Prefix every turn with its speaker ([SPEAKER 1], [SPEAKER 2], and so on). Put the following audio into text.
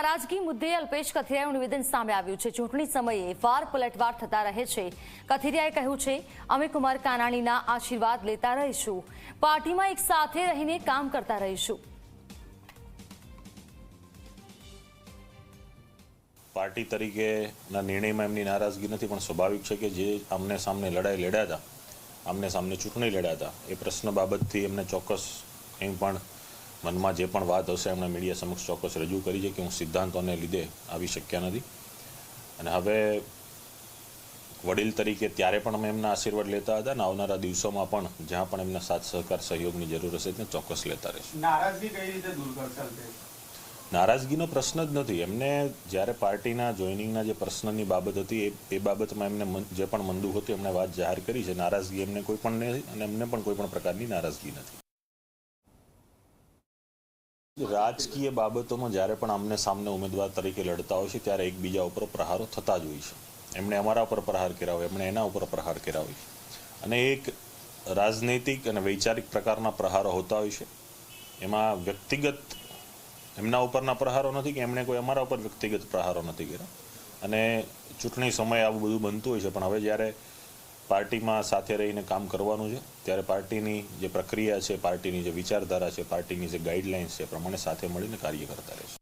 [SPEAKER 1] નારાજગી મુદ્દે અલ્પેશ કથિરિયાનું નિવેદન સામે આવ્યું છે. ચૂંટણી સમયે વાર પલટવાર થતા રહે છે. કથિરિયાએ કહ્યું છે, અમે કુમાર કાનાણીના આશીર્વાદ લેતા રહીશું. પાર્ટીમાં એક સાથે રહીને કામ કરતા રહીશું.
[SPEAKER 2] પાર્ટી તરીકેના નિર્ણયમાં એમની નારાજગી નથી, પણ સ્વાભાવિક છે કે જે આમને સામને લડાઈ લડ્યા હતા, આમને સામને ચૂંટણી લડ્યા હતા, એ પ્રશ્ન બાબતથી એમને ચોક્કસ કંઈ પણ મનમાં જે પણ વાત હશે એમણે મીડિયા સમક્ષ ચોક્કસ રજૂ કરી છે કે હું સિદ્ધાંતોને લીધે આવી શક્યા નથી. અને હવે વડીલ તરીકે ત્યારે પણ અમે એમના આશીર્વાદ લેતા હતા અને આવનારા દિવસોમાં પણ જ્યાં પણ એમના સાથ સહકાર સહયોગની જરૂર હશે ત્યાં ચોક્કસ લેતા રહેશે.
[SPEAKER 3] નારાજગી કઈ રીતે દૂર કરશે
[SPEAKER 2] નારાજગીનો પ્રશ્ન જ નથી. એમને જ્યારે પાર્ટીના જોઈનિંગના જે પ્રશ્નની બાબત હતી એ એ બાબતમાં એમને મન- જે પણ મંદુક હતું એમણે વાત જાહેર કરી છે. નારાજગી એમને કોઈ પણ નહીં અને એમને પણ કોઈ પણ પ્રકારની નારાજગી નથી. રાજકીય બાબતોમાં જ્યારે પણ આમને સામને ઉમેદવાર તરીકે લડતા હોય છે, ત્યારે એકબીજા ઉપર પ્રહારો થતા જ હોય છે. એમણે અમારા ઉપર પ્રહાર કર્યા હોય, એમણે એના ઉપર પ્રહાર કર્યા હોય અને એક રાજનૈતિક અને વૈચારિક પ્રકારના પ્રહારો હોતા હોય છે. એમાં વ્યક્તિગત એમના ઉપરના પ્રહારો નથી કે એમણે કોઈ અમારા ઉપર વ્યક્તિગત પ્રહારો નથી કર્યા. અને ચૂંટણી સમયે આવું બધું બનતું હોય છે, પણ હવે જ્યારે પાર્ટીમાં સાથે રહીને કામ કરવાનું છે. ત્યારે પાર્ટીની જે પ્રક્રિયા છે, પાર્ટીની જે વિચારધારા છે, પાર્ટીની જે ગાઈડલાઇન્સ છે પ્રમાણે સાથે મળીને કાર્ય કરતા રહેશે.